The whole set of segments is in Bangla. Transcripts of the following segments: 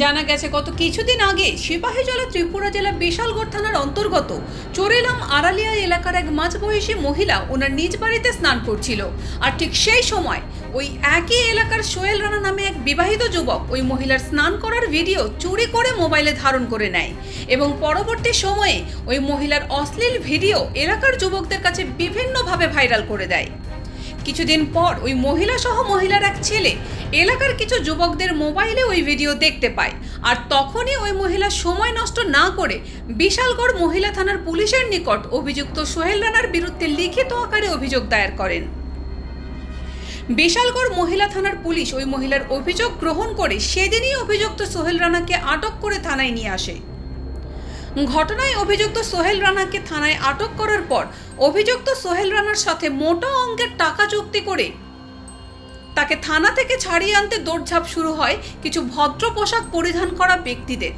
জানা গেছে, গত কিছুদিন আগে সিপাহীজলা ত্রিপুরা জেলা বিশালগড় থানার অন্তর্গত চোরেলাম আড়ালিয়া এলাকার এক মাঝবয়সী মহিলা ওনার নিজ বাড়িতে স্নান করছিল। আর ঠিক সেই সময় ওই একই এলাকার সোহেল রানা নামে এক বিবাহিত যুবক ওই মহিলার স্নান করার ভিডিও চুরি করে মোবাইলে ধারণ করে নেয় এবং পরবর্তী সময়ে ওই মহিলার অশ্লীল ভিডিও এলাকার যুবকদের কাছে বিভিন্নভাবে ভাইরাল করে দেয়। কিছুদিন পর ওই মহিলা সহ মহিলার এক ছেলে এলাকার কিছু যুবকদের মোবাইলে ওই ভিডিও দেখতে পায়। আর তখনই ওই মহিলা সময় নষ্ট না করে বিশালগড় মহিলা থানার পুলিশের নিকট অভিযুক্ত সোহেল রানার বিরুদ্ধে লিখিত আকারে অভিযোগ দায়ের করেন। বিশালগড় মহিলা থানার পুলিশ ওই মহিলার অভিযোগ গ্রহণ করে সেদিনই অভিযুক্ত সোহেল রানাকে আটক করে থানায় নিয়ে আসে। ঘটনায় অভিযুক্ত সোহেল রানাকে থানায় আটক করার পর অভিযুক্ত সোহেল রানার সাথে মোটা অঙ্কের টাকা চুক্তি করে তাকে থানা থেকে ছাড়িয়ে আনতে দৌড়ঝাঁপ শুরু হয় কিছু ভদ্র পোশাক পরিধান করা ব্যক্তিদের।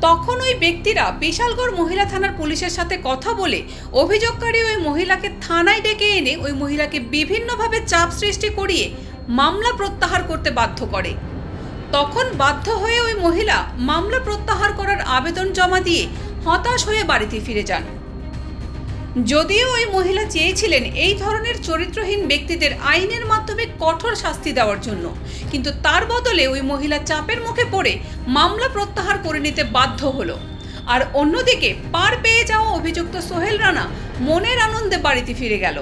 তখন ওই ব্যক্তিরা বিশালগড় মহিলা থানার পুলিশের সাথে কথা বলে অভিযোগকারী ওই মহিলাকে থানায় ডেকে এনে ওই মহিলাকে বিভিন্নভাবে চাপ সৃষ্টি করিয়ে মামলা প্রত্যাহার করতে বাধ্য করে। তখন বাধ্য হয়ে ওই মহিলা মামলা প্রত্যাহার করার আবেদন জমা দিয়ে হতাশ হয়ে বাড়িতে ফিরে যান। যদিও ওই মহিলা চেয়েছিলেন এই ধরনের চরিত্রহীন ব্যক্তিদের আইনের মাধ্যমে কঠোর শাস্তি দেওয়ার জন্য, কিন্তু তার বদলে ওই মহিলা চাপের মুখে পড়ে মামলা প্রত্যাহার করে নিতে বাধ্য হলো। আর অন্যদিকে পার পেয়ে যাওয়া অভিযুক্ত সোহেল রানা মনের আনন্দে বাড়িতে ফিরে গেল।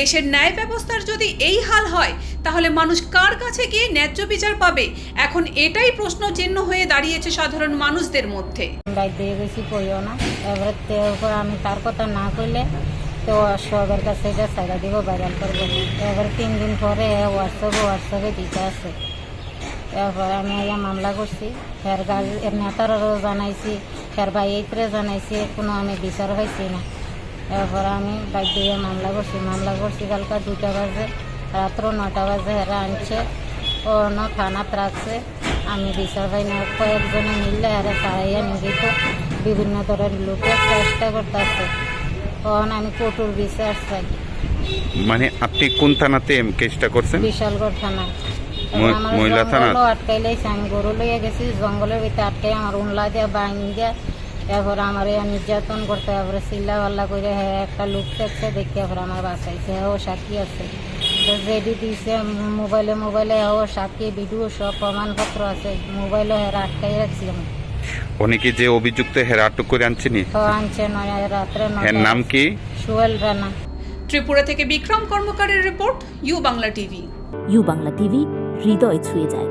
দেশের ন্যায় ব্যবস্থার যদি এই হাল হয়, তাহলে মানুষ কার কাছে গিয়ে ন্যায্য বিচার পাবে? এখন এটাই প্রশ্ন চিহ্ন হয়ে দাঁড়িয়েছে সাধারণ মানুষদের মধ্যে। দিয়ে গেছি কইও না। এবারে আমি তার কথা না কইলে তো সবের কাছে এটা সাইডা দিব ভাইরাল করব। এবার তিন দিন পরে হোয়াটসঅ্যাপে হোয়াটসঅ্যাপে দিতে আছে। এরপরে আমি আইয়া মামলা করছি। ফের গাড়ি নেতারও জানাইছি ফের বাইরে জানাইছি, কোনো আমি বিচার পাইছি না। এরপরে আমি বাইক দিয়ে মামলা করছি মামলা করছি কালকা দুটা বাজে রাত্র নটা বাজে এরা আনছে ও ন থানাত রাখছে আমি বিচার পাই না কয়েকজনে মিললে এরা সারাইয়া নিগিত বিভিন্ন ধরনের লোকের চেষ্টা করতেছে। তখন আমি কঠোর বিচার চাই। মানে আপনি কোন থানাতে কেসটা করছেন? বিশালগড় থানা। মহিলা থানা? জঙ্গলও আটকাই লাইছে আমি গরু লইয়া গেছি জঙ্গলের ভিতরে আটকাই আমার উনলা দিয়া বাইন দিয়া এরপরে আমার এই নির্যাতন করতে তারপরে চিল্লা পাল্লা করে হ্যাঁ একটা লুক দেখছে দেখে এরপরে আমার বাঁচাইছে হ্যাঁ ও সাক্ষী আছে। তো দিছে মোবাইলে মোবাইলে ও সাক্ষী ভিডিও সব প্রমাণপত্র আছে মোবাইলে হ্যাঁ আটকাই রাখছি আমি। অনেকে যে অভিযুক্ত হেরা আটক করে আনছেনি? আনছে নয় রাত্রে হ্যাঁ নয় নাম কি? সুয়েল রানা। ত্রিপুরা থেকে Bikram কর্মকারের report U Bangla TV. U Bangla TV হৃদয় ছুঁয়ে যায়।